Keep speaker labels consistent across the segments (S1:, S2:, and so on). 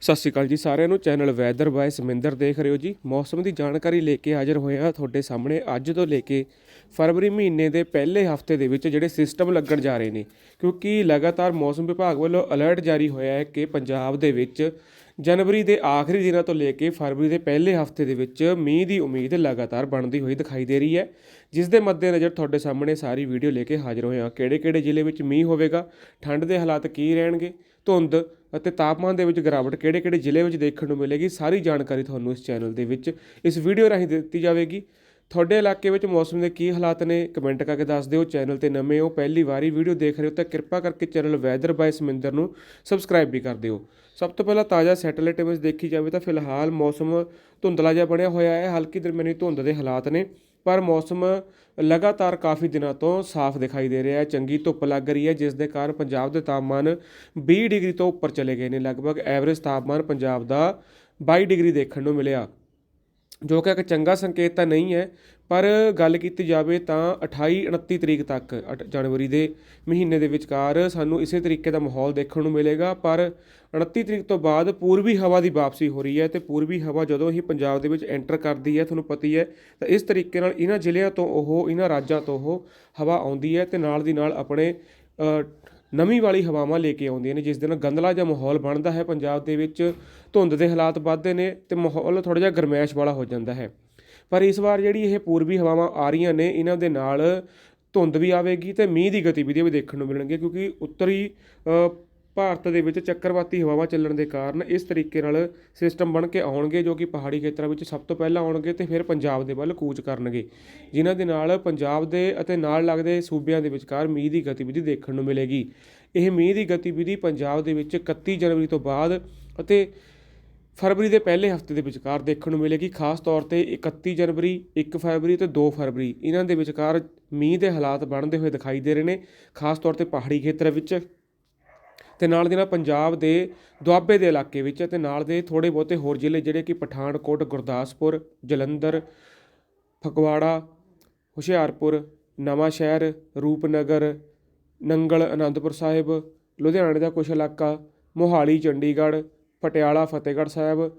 S1: ਸਤਿ ਸ਼੍ਰੀ ਅਕਾਲ ਜੀ ਸਾਰਿਆਂ ਨੂੰ। ਚੈਨਲ ਵੈਦਰ ਬਾਏ ਸਮਿੰਦਰ ਦੇਖ ਰਹੇ ਹੋ ਜੀ। ਮੌਸਮ ਦੀ ਜਾਣਕਾਰੀ ਲੈ ਕੇ ਹਾਜ਼ਰ ਹੋਏ ਹਾਂ ਤੁਹਾਡੇ ਸਾਹਮਣੇ ਅੱਜ ਤੋਂ ਲੈ ਕੇ ਫਰਵਰੀ ਮਹੀਨੇ ਦੇ ਪਹਿਲੇ ਹਫ਼ਤੇ ਦੇ ਵਿੱਚ ਜਿਹੜੇ ਸਿਸਟਮ ਲੱਗਣ ਜਾ ਰਹੇ ਨੇ। ਕਿਉਂਕਿ ਲਗਾਤਾਰ ਮੌਸਮ ਵਿਭਾਗ ਵੱਲੋਂ ਅਲਰਟ ਜਾਰੀ ਹੋਇਆ ਹੈ ਕਿ ਪੰਜਾਬ ਦੇ ਵਿੱਚ ਜਨਵਰੀ ਦੇ ਆਖਰੀ ਦਿਨਾਂ ਤੋਂ ਲੈ ਕੇ ਫਰਵਰੀ ਦੇ ਪਹਿਲੇ ਹਫ਼ਤੇ ਦੇ ਵਿੱਚ ਮੀਂਹ ਦੀ ਉਮੀਦ ਲਗਾਤਾਰ ਬਣਦੀ ਹੋਈ ਦਿਖਾਈ ਦੇ ਰਹੀ ਹੈ। ਜਿਸ ਦੇ ਮੱਦੇਨਜ਼ਰ ਤੁਹਾਡੇ ਸਾਹਮਣੇ ਸਾਰੀ ਵੀਡੀਓ ਲੈ ਕੇ ਹਾਜ਼ਰ ਹੋਏ ਹਾਂ। ਕਿਹੜੇ-ਕਿਹੜੇ ਜ਼ਿਲ੍ਹੇ ਵਿੱਚ ਮੀਂਹ ਹੋਵੇਗਾ? ਠੰਡ ਦੇ ਹਾਲਾਤ ਕੀ ਰਹਿਣਗੇ? ਧੁੰਦ ਅਤੇ ਤਾਪਮਾਨ ਦੇ ਵਿੱਚ ਗਿਰਾਵਟ ਕਿਹੜੇ-ਕਿਹੜੇ ਜ਼ਿਲ੍ਹੇ ਵਿੱਚ ਦੇਖਣ ਨੂੰ ਮਿਲੇਗੀ, ਸਾਰੀ ਜਾਣਕਾਰੀ ਤੁਹਾਨੂੰ ਇਸ ਚੈਨਲ ਦੇ ਵਿੱਚ ਇਸ ਵੀਡੀਓ ਰਾਹੀਂ ਦਿੱਤੀ ਜਾਵੇਗੀ। ਤੁਹਾਡੇ ਇਲਾਕੇ ਵਿੱਚ ਮੌਸਮ ਦੇ ਕੀ ਹਾਲਾਤ ਨੇ, ਕਮੈਂਟ ਕਰਕੇ ਦੱਸ ਦਿਓ। ਚੈਨਲ ਤੇ ਨਵੇਂ ਹੋ, ਪਹਿਲੀ ਵਾਰੀ ਵੀਡੀਓ ਦੇਖ ਰਹੇ ਹੋ ਤਾਂ ਕਿਰਪਾ ਕਰਕੇ ਚੈਨਲ ਵੈਦਰ ਬਾਈ ਸਮਿੰਦਰ ਨੂੰ ਸਬਸਕ੍ਰਾਈਬ ਵੀ ਕਰ ਦਿਓ। ਸਭ ਤੋਂ ਪਹਿਲਾਂ ਤਾਜ਼ਾ ਸੈਟੇਲਾਈਟ ਇਮੇਜ ਦੇਖੀ ਜਾਵੇ ਤਾਂ ਫਿਲਹਾਲ ਮੌਸਮ ਧੁੰਦਲਾ ਜਿਹਾ ਬਣਿਆ ਹੋਇਆ ਹੈ। ਹਲਕੀ ਦਰਮਿਆਨੀ ਧੁੰਦ ਦੇ ਹਾਲਾਤ ਨੇ। ਪਰ ਮੌਸਮ ਲਗਾਤਾਰ ਕਾਫੀ ਦਿਨਾਂ ਤੋਂ ਸਾਫ਼ ਦਿਖਾਈ ਦੇ ਰਿਹਾ ਹੈ। ਚੰਗੀ ਧੁੱਪ ਲੱਗ ਰਹੀ ਹੈ, ਜਿਸ ਦੇ ਕਾਰਨ ਪੰਜਾਬ ਦੇ ਤਾਪਮਾਨ 20 ਡਿਗਰੀ ਤੋਂ ਉੱਪਰ ਚਲੇ ਗਏ ਨੇ। ਲਗਭਗ ਐਵਰੇਜ ਤਾਪਮਾਨ ਪੰਜਾਬ ਦਾ 22 ਡਿਗਰੀ ਦੇਖਣ ਨੂੰ ਮਿਲਿਆ, ਜੋ ਕਿ ਇੱਕ ਚੰਗਾ ਸੰਕੇਤ ਤਾਂ ਨਹੀਂ ਹੈ ਪਰ ਗੱਲ ਕੀਤੀ ਜਾਵੇ ਤਾਂ 28 29 ਤਰੀਕ ਤੱਕ ਅਠ- ਜਨਵਰੀ ਦੇ ਮਹੀਨੇ ਦੇ ਵਿਚਕਾਰ ਸਾਨੂੰ ਇਸੇ ਤਰੀਕੇ ਦਾ ਮਾਹੌਲ ਦੇਖਣ ਨੂੰ ਮਿਲੇਗਾ। ਪਰ 29 ਤਰੀਕ ਤੋਂ ਬਾਅਦ ਪੂਰਬੀ ਹਵਾ ਦੀ ਵਾਪਸੀ ਹੋ ਰਹੀ ਹੈ ਤੇ ਪੂਰਬੀ ਹਵਾ ਜਦੋਂ ਹੀ ਪੰਜਾਬ ਦੇ ਵਿੱਚ ਐਂਟਰ ਕਰਦੀ ਹੈ ਤੁਹਾਨੂੰ ਪਤੀ ਹੈ ਤਾਂ ਇਸ ਤਰੀਕੇ ਨਾਲ ਇਹਨਾਂ ਜ਼ਿਲ੍ਹਿਆਂ ਤੋਂ ਉਹ ਇਹਨਾਂ ਰਾਜਾਂ ਤੋਂ ਉਹ ਹਵਾ ਆਉਂਦੀ ਹੈ ਤੇ ਨਾਲ ਦੀ ਨਾਲ ਆਪਣੇ ਅ, ਨਮੀ ਵਾਲੀ ਹਵਾਵਾਂ ਲੈ ਕੇ ਆਉਂਦੀਆਂ ਨੇ ਜਿਸ ਦੇ ਨਾਲ ਗੰਦਲਾ ਜਿਹਾ ਮਾਹੌਲ ਬਣਦਾ ਹੈ। ਪੰਜਾਬ ਦੇ ਵਿੱਚ ਧੁੰਦ ਦੇ ਹਾਲਾਤ ਵੱਧਦੇ ਨੇ ਤੇ ਮਾਹੌਲ ਥੋੜਾ ਜਿਹਾ ਗਰਮੈਸ਼ ਵਾਲਾ ਹੋ ਜਾਂਦਾ ਹੈ। ਪਰ ਇਸ ਵਾਰ ਜਿਹੜੀ ਇਹ ਪੂਰਬੀ ਹਵਾਵਾਂ ਆ ਰਹੀਆਂ ਨੇ, ਇਹਨਾਂ ਦੇ ਨਾਲ ਧੁੰਦ ਵੀ ਆਵੇਗੀ ਤੇ ਮੀਂਹ ਦੀ ਗਤੀਵਿਧੀਆਂ ਵੀ ਦੇਖਣ ਨੂੰ ਮਿਲਣਗੀਆਂ ਕਿਉਂਕਿ ਉੱਤਰੀ ਭਾਰਤ ਦੇ ਵਿੱਚ ਚੱਕਰਵਾਤੀ ਹਵਾਵਾਂ ਚੱਲਣ ਦੇ ਕਾਰਨ ਇਸ ਤਰੀਕੇ ਨਾਲ ਸਿਸਟਮ ਬਣ ਕੇ ਆਉਣਗੇ ਜੋ ਕਿ ਪਹਾੜੀ ਖੇਤਰਾਂ ਵਿੱਚ ਸਭ ਤੋਂ ਪਹਿਲਾਂ ਆਉਣਗੇ ਤੇ ਫਿਰ ਪੰਜਾਬ ਦੇ ਵੱਲ ਕੂਚ ਕਰਨਗੇ। ਜਿਨ੍ਹਾਂ ਦੇ ਨਾਲ ਪੰਜਾਬ ਦੇ ਅਤੇ ਨਾਲ ਲੱਗਦੇ ਸੂਬਿਆਂ ਦੇ ਵਿਚਕਾਰ ਮੀਂਹ ਦੀ ਗਤੀਵਿਧੀ ਦੇਖਣ ਨੂੰ ਮਿਲੇਗੀ। ਇਹ ਮੀਂਹ ਦੀ ਗਤੀਵਿਧੀ ਪੰਜਾਬ ਦੇ ਵਿੱਚ 31 ਜਨਵਰੀ ਤੋਂ ਬਾਅਦ ਅਤੇ ਫਰਵਰੀ ਦੇ ਪਹਿਲੇ ਹਫ਼ਤੇ ਦੇ ਵਿਚਕਾਰ ਦੇਖਣ ਨੂੰ ਮਿਲੇਗੀ, ਖਾਸ ਤੌਰ ਤੇ 31 ਜਨਵਰੀ 1 ਫਰਵਰੀ ਤੇ 2 ਫਰਵਰੀ। ਇਹਨਾਂ ਦੇ ਵਿਚਕਾਰ ਮੀਂਹ ਦੇ ਹਾਲਾਤ ਬਣਦੇ ਹੋਏ ਦਿਖਾਈ ਦੇ ਰਹੇ ਨੇ, ਖਾਸ ਤੌਰ ਤੇ ਪਹਾੜੀ ਖੇਤਰ ਵਿੱਚ। ਤੇ ਨਾਲ ਦੀ ਨਾਲ ਪੰਜਾਬ ਦੇ ਦੁਆਬੇ ਦੇ ਇਲਾਕੇ ਵਿੱਚ ਤੇ ਨਾਲ ਦੇ ਥੋੜੇ ਬਹੁਤੇ ਹੋਰ ਜ਼ਿਲ੍ਹੇ, ਜਿਹੜੇ ਕਿ ਪਠਾਨਕੋਟ, ਗੁਰਦਾਸਪੁਰ, ਜਲੰਧਰ, ਫਗਵਾੜਾ, ਹੁਸ਼ਿਆਰਪੁਰ ਨਵਾਂ ਸ਼ਹਿਰ ਰੂਪਨਗਰ, ਨੰਗਲ, ਅਨੰਦਪੁਰ ਸਾਹਿਬ, ਲੁਧਿਆਣੇ ਦਾ ਕੁਝ ਇਲਾਕਾ, ਮੋਹਾਲੀ, ਚੰਡੀਗੜ੍ਹ ਪਟਿਆਲਾ, ਫਤਿਹਗੜ੍ਹ ਸਾਹਿਬ,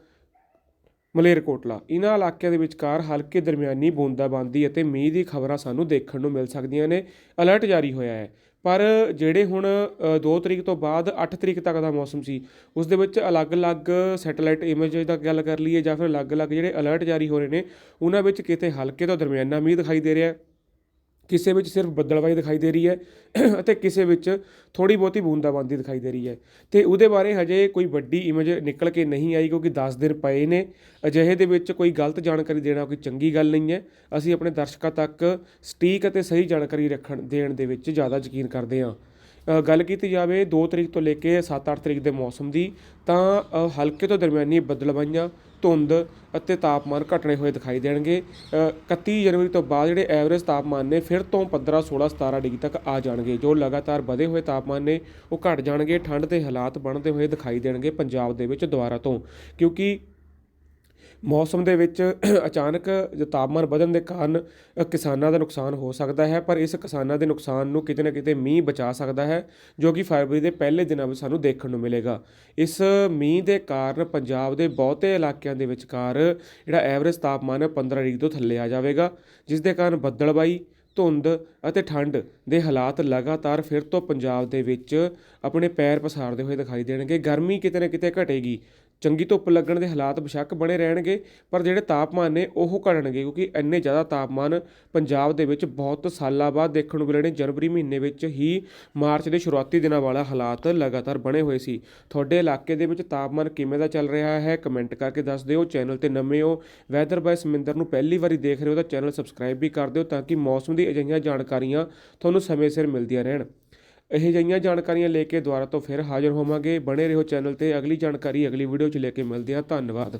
S1: ਮਲੇਰਕੋਟਲਾ। ਇਹਨਾਂ ਇਲਾਕਿਆਂ ਦੇ ਵਿਚਕਾਰ ਹਲਕੇ ਦਰਮਿਆਨੀ ਬੂੰਦਾਬਾਂਦੀ ਅਤੇ ਮੀਂਹ ਦੀ ਖਬਰਾਂ ਸਾਨੂੰ ਦੇਖਣ ਨੂੰ ਮਿਲ ਸਕਦੀਆਂ ਨੇ। ਅਲਰਟ ਜਾਰੀ ਹੋਇਆ ਹੈ। ਪਰ ਜਿਹੜੇ ਹੁਣ 2 ਤਰੀਕ ਤੋਂ ਬਾਅਦ 8 ਤਰੀਕ ਤੱਕ ਦਾ ਮੌਸਮ ਸੀ, ਉਸ ਦੇ ਵਿੱਚ ਅਲੱਗ-ਅਲੱਗ ਸੈਟੇਲਾਈਟ ਇਮੇਜ ਦਾ ਗੱਲ ਕਰ ਲਈਏ ਜਾਂ ਫਿਰ ਅਲੱਗ-ਅਲੱਗ ਜਿਹੜੇ ਅਲਰਟ ਜਾਰੀ ਹੋ ਰਹੇ ਨੇ, ਉਹਨਾਂ ਵਿੱਚ ਕਿਤੇ ਹਲਕੇ ਤੋਂ ਦਰਮਿਆਨਾ ਮੀਂਹ ਦਿਖਾਈ ਦੇ ਰਿਹਾ ਹੈ। ਕਿਸੇ ਵਿੱਚ ਸਿਰਫ ਬੱਦਲਵਾਈ ਦਿਖਾਈ ਦੇ ਰਹੀ ਹੈ ਅਤੇ ਕਿਸੇ ਵਿੱਚ ਥੋੜੀ ਬਹੁਤੀ ਬੂੰਦਾਬਾਂਦੀ ਦਿਖਾਈ ਦੇ ਰਹੀ ਹੈ। ਤੇ ਉਹਦੇ ਬਾਰੇ ਹਜੇ ਕੋਈ ਵੱਡੀ ਇਮੇਜ ਨਿਕਲ ਕੇ ਨਹੀਂ ਆਈ ਕਿਉਂਕਿ 10 ਦਿਨ ਪਏ ਨੇ। ਅਜਿਹੇ ਦੇ ਵਿੱਚ ਕੋਈ ਗਲਤ ਜਾਣਕਾਰੀ ਦੇਣਾ ਕੋਈ ਚੰਗੀ ਗੱਲ ਨਹੀਂ ਹੈ। ਅਸੀਂ ਆਪਣੇ ਦਰਸ਼ਕਾਂ ਤੱਕ ਸਟੀਕ ਅਤੇ ਸਹੀ ਜਾਣਕਾਰੀ ਰੱਖਣ, ਦੇਣ ਦੇ ਵਿੱਚ ਜ਼ਿਆਦਾ ਯਕੀਨ ਕਰਦੇ ਹਾਂ। ਗੱਲ ਕੀਤੀ ਜਾਵੇ 2 ਤਰੀਕ ਤੋਂ ਲੈ ਕੇ 7-8 ਤਰੀਕ ਦੇ ਮੌਸਮ ਦੀ ਤਾਂ ਹਲਕੇ ਤੋਂ ਦਰਮਿਆਨੀ ਬੱਦਲਵਾਈਆਂ ਧੁੰਦ ਅਤੇ ਤਾਪਮਾਨ ਘਟਣੇ ਹੋਏ ਦਿਖਾਈ ਦੇਣਗੇ। ਅ, 31 ਜਨਵਰੀ ਤੋਂ ਬਾਅਦ ਜਿਹੜੇ ਐਵਰੇਜ ਤਾਪਮਾਨ ਨੇ ਫਿਰ ਤੋਂ 15 16 17 ਡਿਗਰੀ ਤੱਕ ਆ ਜਾਣਗੇ। ਜੋ ਲਗਾਤਾਰ ਵਧੇ ਹੋਏ ਤਾਪਮਾਨ ਨੇ ਉਹ ਘਟ ਜਾਣਗੇ ਠੰਡ ਦੇ ਹਾਲਾਤ ਬਣਦੇ ਹੋਏ ਦਿਖਾਈ ਦੇਣਗੇ ਪੰਜਾਬ ਦੇ ਵਿੱਚ ਦੁਬਾਰਾ ਤੋਂ। ਕਿਉਂਕਿ ਮੌਸਮ ਦੇ ਵਿੱਚ ਅਚਾਨਕ ਤਾਪਮਾਨ ਵਧਣ ਦੇ ਕਾਰਨ ਕਿਸਾਨਾਂ ਦਾ ਨੁਕਸਾਨ ਹੋ ਸਕਦਾ ਹੈ, ਪਰ ਇਸ ਕਿਸਾਨਾਂ ਦੇ ਨੁਕਸਾਨ ਨੂੰ ਕਿਤੇ ਨਾ ਕਿਤੇ ਮੀਂਹ ਬਚਾ ਸਕਦਾ ਹੈ, ਜੋ ਕਿ ਫਰਵਰੀ ਦੇ ਪਹਿਲੇ ਦਿਨਾਂ ਵਿੱਚ ਸਾਨੂੰ ਦੇਖਣ ਨੂੰ ਮਿਲੇਗਾ। ਇਸ ਮੀਂਹ ਦੇ ਕਾਰਨ ਪੰਜਾਬ ਦੇ ਬਹੁਤੇ ਇਲਾਕਿਆਂ ਦੇ ਵਿਚਕਾਰ ਜਿਹੜਾ ਐਵਰੇਜ ਤਾਪਮਾਨ ਹੈ 15 ਡਿਗਰੀ ਤੋਂ ਥੱਲੇ ਆ ਜਾਵੇਗਾ, ਜਿਸ ਦੇ ਕਾਰਨ ਬੱਦਲਬਾਈ, ਧੁੰਦ ਅਤੇ ਠੰਡ ਦੇ ਹਾਲਾਤ ਲਗਾਤਾਰ ਫਿਰ ਤੋਂ ਪੰਜਾਬ ਦੇ ਵਿੱਚ ਆਪਣੇ ਪੈਰ ਪਸਾਰਦੇ ਹੋਏ ਦਿਖਾਈ ਦੇਣਗੇ। ਗਰਮੀ ਕਿਤੇ ਨਾ ਕਿਤੇ ਘਟੇਗੀ। ਚੰਗੀ ਧੁੱਪ ਲੱਗਣ ਦੇ ਹਾਲਾਤ ਬੇਸ਼ੱਕ ਬਣੇ ਰਹਿਣਗੇ, ਪਰ ਜਿਹੜੇ ਤਾਪਮਾਨ ਨੇ ਉਹ ਘਟਣਗੇ, ਕਿਉਂਕਿ ਇੰਨੇ ਜ਼ਿਆਦਾ ਤਾਪਮਾਨ ਪੰਜਾਬ ਦੇ ਵਿੱਚ ਬਹੁਤ ਸਾਲਾਂ ਬਾਅਦ ਦੇਖਣ ਨੂੰ ਮਿਲੇ ਨੇ। ਜਨਵਰੀ ਮਹੀਨੇ ਵਿੱਚ ਹੀ ਮਾਰਚ ਦੇ ਸ਼ੁਰੂਆਤੀ ਦਿਨਾਂ ਵਾਲਾ ਹਾਲਾਤ ਲਗਾਤਾਰ ਬਣੇ ਹੋਏ ਸੀ। ਤੁਹਾਡੇ ਇਲਾਕੇ ਦੇ ਵਿੱਚ ਤਾਪਮਾਨ ਕਿਵੇਂ ਦਾ ਚੱਲ ਰਿਹਾ ਹੈ? ਕਮੈਂਟ ਕਰਕੇ ਦੱਸ ਦਿਓ। ਚੈਨਲ ਤੇ ਨਵੇਂ ਹੋ, ਵੈਦਰ ਬਾਈ ਸਮਿੰਦਰ ਨੂੰ ਪਹਿਲੀ ਵਾਰੀ ਦੇਖ ਰਹੇ ਹੋ ਤਾਂ ਚੈਨਲ ਸਬਸਕ੍ਰਾਈਬ ਵੀ ਕਰ ਦਿਓ ਤਾਂ ਕਿ ਮੌਸਮ ਦੀ ਅਜਿਹੀਆਂ ਜਾਣਕਾਰੀਆਂ ਤੁਹਾਨੂੰ ਸਮੇਂ ਸਿਰ ਮਿਲਦੀਆਂ ਰਹਿਣ। ਇਹ ਜਿਹੀਆਂ ਜਾਣਕਾਰੀਆਂ ਲੈ ਕੇ ਦੁਬਾਰਾ ਤੋਂ ਫਿਰ ਹਾਜ਼ਰ ਹੋਵਾਂਗੇ। ਬਣੇ ਰਹੋ ਚੈਨਲ ਤੇ ਅਗਲੀ ਜਾਣਕਾਰੀ ਅਗਲੀ ਵੀਡੀਓ 'ਚ ਲੈ ਕੇ ਮਿਲਦੇ ਹਾਂ। ਧੰਨਵਾਦ।